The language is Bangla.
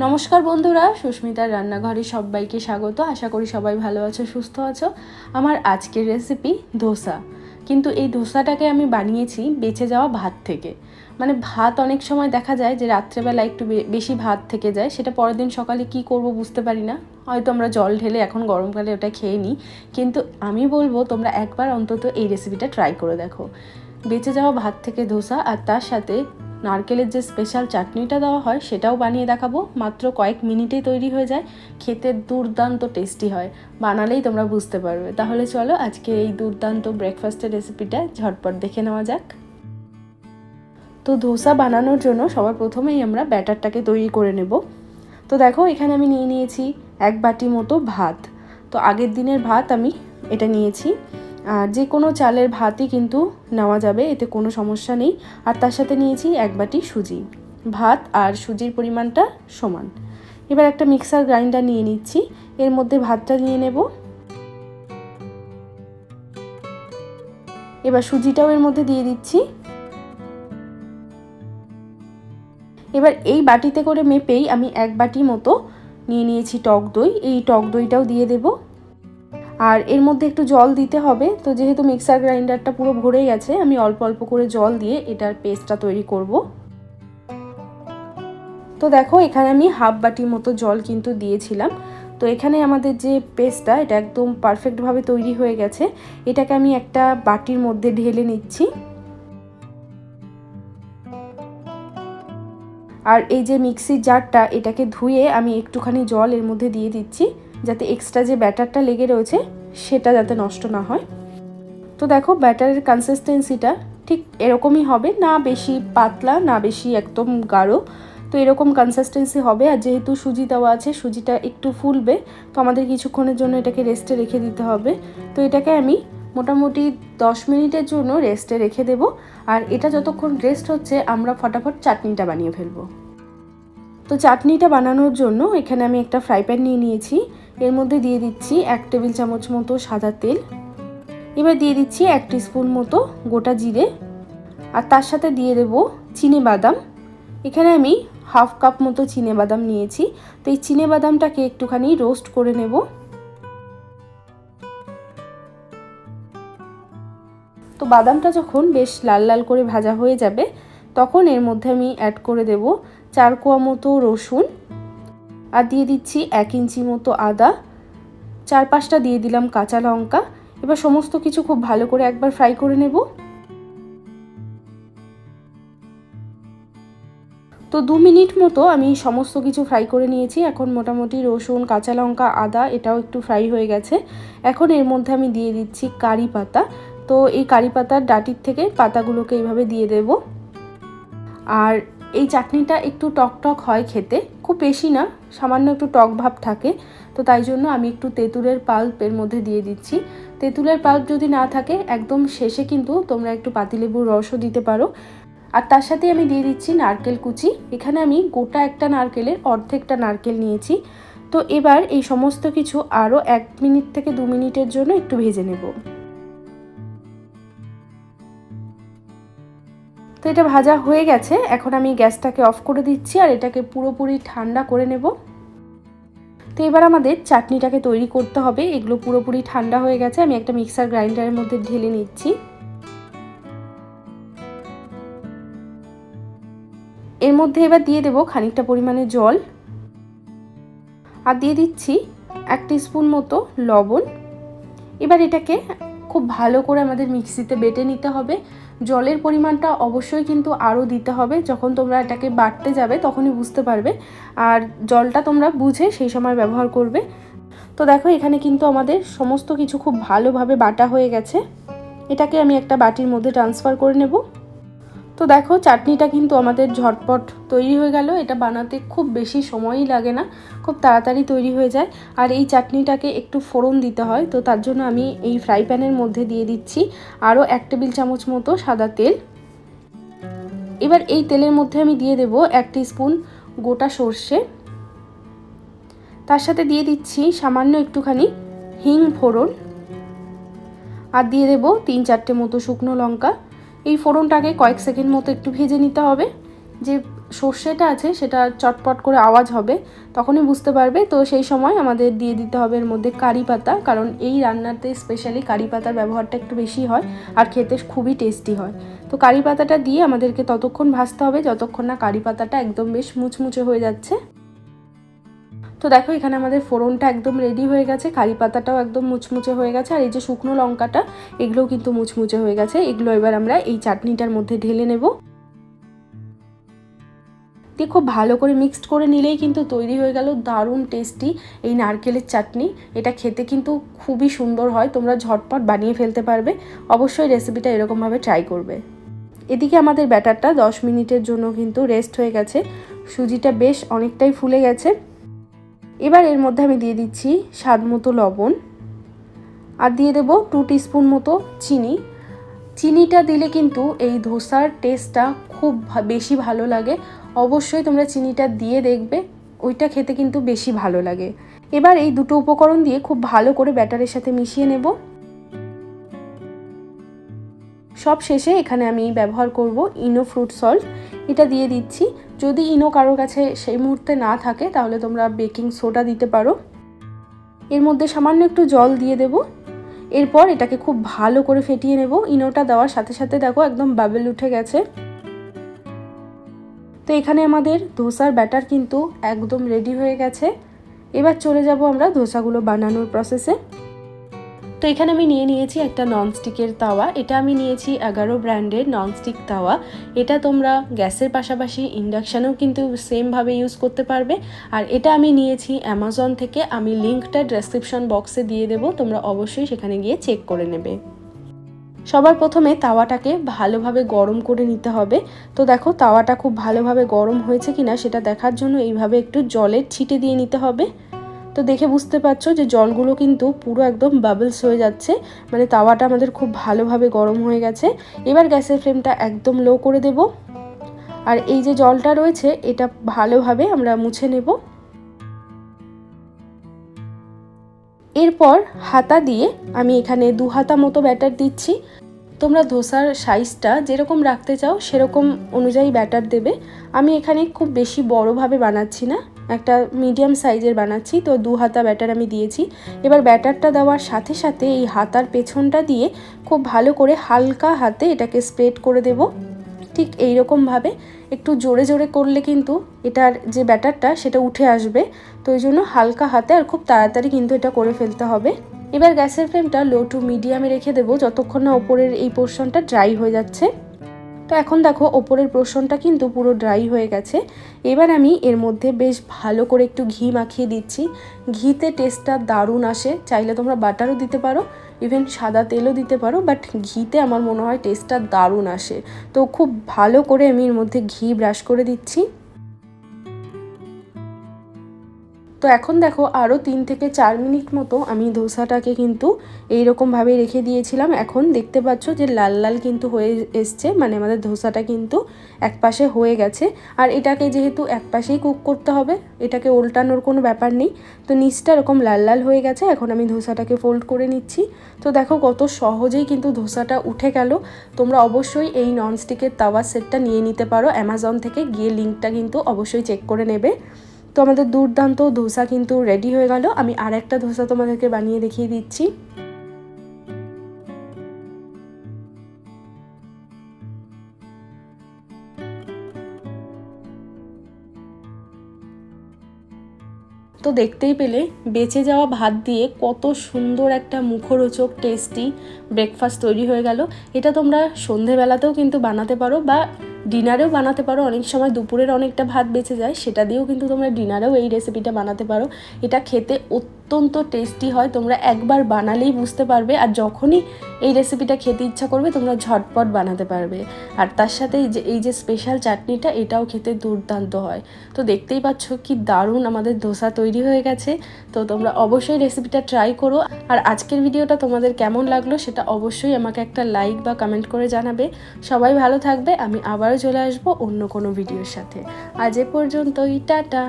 নমস্কার বন্ধুরা, সুস্মিতার রান্নাঘরে সবাইকে স্বাগত। আশা করি সবাই ভালো আছো, সুস্থ আছো। আমার আজকের রেসিপি ধোসা। কিন্তু এই ধোসাটাকে আমি বানিয়েছি বেঁচে যাওয়া ভাত থেকে। মানে ভাত অনেক সময় দেখা যায় যে রাত্রেবেলা একটু বেশি ভাত থেকে যায়, সেটা পরের দিন সকালে কি করব বুঝতে পারি না। হয়তো আমরা জল ঢেলে এখন গরমকালে ওটা খেয়ে নিই। কিন্তু আমি বলব, তোমরা একবার অন্তত এই রেসিপিটা ট্রাই করে দেখো। বেঁচে যাওয়া ভাত থেকে ধোসা আর তার সাথে নারকেলের যে স্পেশাল চাটনিটা দেওয়া হয়, সেটাও বানিয়ে দেখাবো। মাত্র কয়েক মিনিটেই তৈরি হয়ে যায়। খেতে দুর্দান্ত টেস্টি হয়। বানালেই তোমরা বুঝতে পারবে। তাহলে চলো আজকে এই দুর্দান্ত ব্রেকফাস্টের রেসিপিটা ঝটপট দেখে নেওয়া যাক। তো ধোসা বানানোর জন্য সবার প্রথমেই আমরা ব্যাটারটাকে তৈরি করে নেব। তো দেখো, এখানে আমি নিয়ে নিয়েছি এক বাটি মতো ভাত। তো আগের দিনের ভাত আমি এটা নিয়েছি। আর যে কোনো চালের ভাতই কিন্তু নেওয়া যাবে, এতে কোনো সমস্যা নেই। আর তার সাথে নিয়েছি এক বাটি সুজি। ভাত আর সুজির পরিমাণটা সমান। এবার একটা মিক্সার গ্রাইন্ডার নিয়ে নিচ্ছি। এর মধ্যে ভাতটা নিয়ে নেব। এবার সুজিটাও এর মধ্যে দিয়ে দিচ্ছি। এবার এই বাটিতে করে মেপেই আমি এক বাটি মতো নিয়ে নিয়েছি টক দই। এই টক দইটাও দিয়ে দেব। আর এর মধ্যে একটু জল দিতে হবে। তো যেহেতু মিক্সার গ্রাইন্ডারটা পুরো ভরে গেছে, আমি অল্প অল্প করে জল দিয়ে এটার পেস্টটা তৈরি করব। তো দেখো, এখানে আমি হাফ বাটি মতো জল কিন্তু দিয়েছিলাম। তো এখানে আমাদের যে পেস্টটা এটা একদম পারফেক্টভাবে তৈরি হয়ে গেছে। এটাকে আমি একটা বাটির মধ্যে ঢেলে নিচ্ছি। আর এই যে মিক্সির জারটা এটাকে ধুয়ে আমি একটুখানি জল এর মধ্যে দিয়ে দিচ্ছি। যাতে এক্সট্রা যে ব্যাটারটা লেগে রয়েছে, সেটা যাতে নষ্ট না হয়। তো দেখো, ব্যাটারের কনসিস্টেন্সিটা ঠিক এরকমই হবে, না বেশি পাতলা, না বেশি একদম গাঢ়। তো এরকম কনসিস্টেন্সি হবে, আর যেহেতু সুজি দেওয়া আছে, সুজিটা একটু ফুলবে, তো আমাদের কিছুক্ষণের জন্য এটাকে রেস্টে রেখে দিতে হবে। তো এটাকে আমি মোটামুটি দশ মিনিটের জন্য রেস্টে রেখে দেব, আর এটা যতক্ষণ রেস্ট হচ্ছে, আমরা ফটাফট চাটনিটা বানিয়ে ফেলব। তো চাটনিটা বানানোর জন্য এখানে আমি একটা ফ্রাই প্যান নিয়ে নিয়েছি। এর মধ্যে দিয়ে দিচ্ছি এক টেবিল চামচ মতো সাদা তেল। এবার দিয়ে দিচ্ছি এক স্পুন মতো গোটা জিরে। আর তার সাথে দিয়ে দেব চিনে বাদাম। এখানে আমি হাফ কাপ মতো চিনে বাদাম নিয়েছি। তো এই চিনে বাদামটাকে একটুখানি রোস্ট করে নেব। তো বাদামটা যখন বেশ লাল লাল করে ভাজা হয়ে যাবে, তখন এর মধ্যে আমি অ্যাড করে দেব চার কোয়া মতো রসুন। আর দিয়ে দিচ্ছি এক ইঞ্চি মতো আদা। চার পাঁচটা দিয়ে দিলাম কাঁচা লঙ্কা। এবার সমস্ত কিছু খুব ভালো করে একবার ফ্রাই করে নেব। তো দু মিনিট মতো আমি সমস্ত কিছু ফ্রাই করে নিয়েছি। এখন মোটামুটি রসুন, কাঁচা লঙ্কা, আদা, এটাও একটু ফ্রাই হয়ে গেছে। এখন এর মধ্যে আমি দিয়ে দিচ্ছি কারি পাতা। তো এই কারি পাতার ডাটির থেকে পাতাগুলোকে এইভাবে দিয়ে দেব। আর এই চাটনিটা একটু টক টক হয় খেতে। খুব বেশি না, সামান্য একটু টক ভাব থাকে। তো তাই জন্য আমি একটু তেঁতুলের পাল্প এর মধ্যে দিয়ে দিচ্ছি। তেঁতুলের পাল্প যদি না থাকে, একদম শেষে কিন্তু তোমরা একটু পাতিলেবুর রসও দিতে পারো। আর তার সাথে আমি দিয়ে দিচ্ছি নারকেল কুচি। এখানে আমি গোটা একটা নারকেলের অর্ধেকটা নারকেল নিয়েছি। তো এবার এই সমস্ত কিছু আরও এক মিনিট থেকে দু মিনিটের জন্য একটু ভেজে নেব। তো এটা ভাজা হয়ে গেছে। এখন আমি গ্যাসটাকে অফ করে দিচ্ছি আর এটাকে পুরোপুরি ঠান্ডা করে নেব। তো এবার আমাদের চাটনিটাকে তৈরি করতে হবে। এগুলো পুরোপুরি ঠান্ডা হয়ে গেছে। আমি একটা মিক্সার গ্রাইন্ডারের মধ্যে ঢেলে নিচ্ছি। এর মধ্যে এবার দিয়ে দেবো খানিকটা পরিমাণে জল। আর দিয়ে দিচ্ছি এক স্পুন মতো লবণ। এবার এটাকে খুব ভালো করে আমাদের মিক্সিতে বেটে নিতে হবে। জলের পরিমাণটা অবশ্যই কিন্তু আরও দিতে হবে। যখন তোমরা এটাকে বাটতে যাবে, তখনই বুঝতে পারবে। আর জলটা তোমরা বুঝে সেই সময় ব্যবহার করবে। তো দেখো, এখানে কিন্তু আমাদের সমস্ত কিছু খুব ভালোভাবে বাটা হয়ে গেছে। এটাকে আমি একটা বাটির মধ্যে ট্রান্সফার করে নেব। তো দেখো, চাটনিটা কিন্তু আমাদের ঝটপট তৈরি হয়ে গেল। এটা বানাতে খুব বেশি সময়ই লাগে না, খুব তাড়াতাড়ি তৈরি হয়ে যায়। আর এই চাটনিটাকে একটু ফোড়ন দিতে হয়, তো তার জন্য আমি এই ফ্রাই প্যানের মধ্যে দিয়ে দিচ্ছি আরও এক টেবিল চামচ মতো সাদা তেল। এবার এই তেলের মধ্যে আমি দিয়ে দেব এক স্পুন গোটা সর্ষে। তার সাথে দিয়ে দিচ্ছি সামান্য একটুখানি হিং ফোড়ন। আর দিয়ে দেব তিন চারটে মতো শুকনো লঙ্কা। এই ফোড়নটাকে কয়েক সেকেন্ড মতো একটু ভেজে নিতে হবে। যে সর্ষেটা আছে সেটা চটপট করে আওয়াজ হবে, তখনই বুঝতে পারবে। তো সেই সময় আমাদের দিয়ে দিতে হবে এর মধ্যে কারি পাতা, কারণ এই রান্নাতে স্পেশালি কারি পাতার ব্যবহারটা একটু বেশি হয় আর খেতে খুবই টেস্টি হয়। তো কারি পাতাটা দিয়ে আমাদেরকে ততক্ষণ ভাজতে হবে, যতক্ষণ না কারি পাতাটা একদম বেশ মুচমুচে হয়ে যাচ্ছে। তো দেখো, এখানে আমাদের ফোড়নটা একদম রেডি হয়ে গেছে, কারি পাতাটাও একদম মুচমুচে হয়ে গেছে, আর এই যে শুকনো লঙ্কাটা, এগুলোও কিন্তু মুচমুচে হয়ে গেছে। এগুলো এবার আমরা এই চাটনিটার মধ্যে ঢেলে নেব। দিয়ে খুব ভালো করে মিক্সড করে নিলেই কিন্তু তৈরি হয়ে গেল দারুণ টেস্টি এই নারকেলের চাটনি। এটা খেতে কিন্তু খুবই সুন্দর হয়, তোমরা ঝটপট বানিয়ে ফেলতে পারবে। অবশ্যই রেসিপিটা এরকমভাবে ট্রাই করবে। এদিকে আমাদের ব্যাটারটা 10 মিনিটের জন্য কিন্তু রেস্ট হয়ে গেছে। সুজিটা বেশ অনেকটাই ফুলে গেছে। এবার এর মধ্যে আমি দিয়ে দিচ্ছি স্বাদ মতো লবণ আর দিয়ে দেবো টু টিস্পুন মতো চিনি। চিনিটা দিলে কিন্তু এই ধোসার টেস্টটা খুব বেশি ভালো লাগে। অবশ্যই তোমরা চিনিটা দিয়ে দেখবে, ওইটা খেতে কিন্তু বেশি ভালো লাগে। এবার এই দুটো উপকরণ দিয়ে খুব ভালো করে ব্যাটারের সাথে মিশিয়ে নেব। সব শেষে এখানে আমি ব্যবহার করব ইনো ফ্রুট সল্ট এটা দিয়ে দিচ্ছি যদি ইনো কারোর কাছে সেই মুহূর্তে না থাকে, তাহলে তোমরা বেকিং সোডা দিতে পারো। এর মধ্যে সামান্য একটু জল দিয়ে দেব। এরপর এটাকে খুব ভালো করে ফেটিয়ে নেব। ইনোটা দেওয়ার সাথে সাথে দেখো একদম বাবেল উঠে গেছে। তো এখানে আমাদের ধোসার ব্যাটার কিন্তু একদম রেডি হয়ে গেছে। এবার চলে যাব আমরা ধোসাগুলো বানানোর প্রসেসে তো এখানে আমি নিয়ে নিয়েছি একটা ননস্টিকের তাওয়া। এটা আমি নিয়েছি এগারো ব্র্যান্ডের ননস্টিক তাওয়া। এটা তোমরা গ্যাসের পাশাপাশি ইন্ডাকশানেও কিন্তু সেমভাবে ইউজ করতে পারবে। আর এটা আমি নিয়েছি অ্যামাজন থেকে। আমি লিঙ্কটা ডেসক্রিপশন বক্সে দিয়ে দেবো। তোমরা অবশ্যই সেখানে গিয়ে চেক করে নেবে। সবার প্রথমে তাওয়াটাকে ভালোভাবে গরম করে নিতে হবে। তো দেখো, তাওয়াটা খুব ভালোভাবে গরম হয়েছে কিনা সেটা দেখার জন্য এইভাবে একটু জলের ছিটে দিয়ে নিতে হবে। তো দেখে বুঝতে পারছ যে জলগুলো কিন্তু পুরো একদম বাবলস হয়ে যাচ্ছে। মানে তাওয়াটা আমাদের খুব ভালোভাবে গরম হয়ে গেছে। এবার গ্যাসের ফ্লেমটা একদম লো করে দেব। আর এই যে জলটা রয়েছে, এটা ভালোভাবে আমরা মুছে নেব। এরপর হাতা দিয়ে আমি এখানে দু হাতা মতো ব্যাটার দিচ্ছি। তোমরা ধোসার সাইজটা যেরকম রাখতে চাও, সেরকম অনুযায়ী ব্যাটার দেবে। আমি এখানে খুব বেশি বড়োভাবে বানাচ্ছি না। একটা মিডিয়াম সাইজের বানাচ্ছি। তো দু হাতা ব্যাটার আমি দিয়েছি। এবার ব্যাটারটা দেওয়ার সাথে সাথে এই হাতার পেছনটা দিয়ে খুব ভালো করে হালকা হাতে এটাকে স্প্রেড করে দেব। ঠিক এই রকমভাবে একটু জোরে জোরে করলে কিন্তু এটার যে ব্যাটারটা সেটা উঠে আসবে। তো ওই জন্য হালকা হাতে আর খুব তাড়াতাড়ি কিন্তু এটা করে ফেলতে হবে। এবার গ্যাসের ফ্লেমটা লো টু মিডিয়ামে রেখে দেবো। যতক্ষণ না ওপরের এই পোর্শনটা ড্রাই হয়ে যাচ্ছে। তো এখন দেখো, ওপরের পোর্শনটা কিন্তু পুরো ড্রাই হয়ে গেছে। এবার আমি এর মধ্যে বেশ ভালো করে একটু ঘি মাখিয়ে দিচ্ছি। ঘিতে টেস্টটা দারুণ আসে। চাইলে তোমরা বাটারও দিতে পারো ইভেন সাদা তেলও দিতে পারো বাট ঘিতে আমার মনে হয় টেস্টটা দারুণ আসে। তো খুব ভালো করে আমি এর মধ্যে ঘি ব্রাশ করে দিচ্ছি। তো এখন দেখো আরও তিন থেকে চার মিনিট মতো আমি ধোসাটাকে কিন্তু এইরকমভাবে রেখে দিয়েছিলাম। এখন দেখতে পাচ্ছ যে লাল লাল কিন্তু হয়ে এসছে মানে আমাদের ধোসাটা কিন্তু এক পাশে হয়ে গেছে। আর এটাকে যেহেতু এক পাশেই কুক করতে হবে, এটাকে উল্টানোর কোনো ব্যাপার নেই। তো নিচটা এরকম লাল লাল হয়ে গেছে, এখন আমি ধোসাটাকে ফোল্ড করে নিচ্ছি। তো দেখো কত সহজেই কিন্তু ধোসাটা উঠে গেল। তোমরা অবশ্যই এই ননস্টিকের তাওয়া সেটটা নিয়ে নিতে পারো। অ্যামাজন থেকে গিয়ে লিঙ্কটা কিন্তু অবশ্যই চেক করে নেবে। তো আমাদের দুর্দান্ত ধোসা কিন্তু রেডি হয়ে গেল। আমি আর একটা ধোসা তোমাদেরকে বানিয়ে দেখিয়ে দিচ্ছি। তো দেখতেই পেলে বেঁচে যাওয়া ভাত দিয়ে কত সুন্দর একটা মুখরোচক টেস্টি ব্রেকফাস্ট তৈরি হয়ে গেল। এটা তোমরা সন্ধেবেলাতেও কিন্তু বানাতে পারো বা ডিনারেও বানাতে পারো। অনেক সময় দুপুরের অনেকটা ভাত বেঁচে যায়, সেটা দিয়েও কিন্তু তোমরা ডিনারেও এই রেসিপিটা বানাতে পারো। এটা খেতে অত্যন্ত টেস্টি হয়, তোমরা একবার বানালেই বুঝতে পারবে আর যখনই এই রেসিপিটা খেতে ইচ্ছা করবে, তোমরা ঝটপট বানাতে পারবে। আর তার সাথে যে, এই যে স্পেশাল চাটনিটা, এটাও খেতে দুর্দান্ত হয়। তো দেখতেই পাচ্ছ কি দারুণ আমাদের ধোসা তৈরি হয়ে গেছে। তো তোমরা অবশ্যই রেসিপিটা ট্রাই করো। আর আজকের ভিডিওটা তোমাদের কেমন লাগল, সেটা অবশ্যই আমাকে একটা লাইক বা কমেন্ট করে জানাবে। সবাই ভালো থাকবে, আমি আবারও চলে আসব অন্য কোনো ভিডিওর সাথে। আজ এ পর্যন্তই টাটা।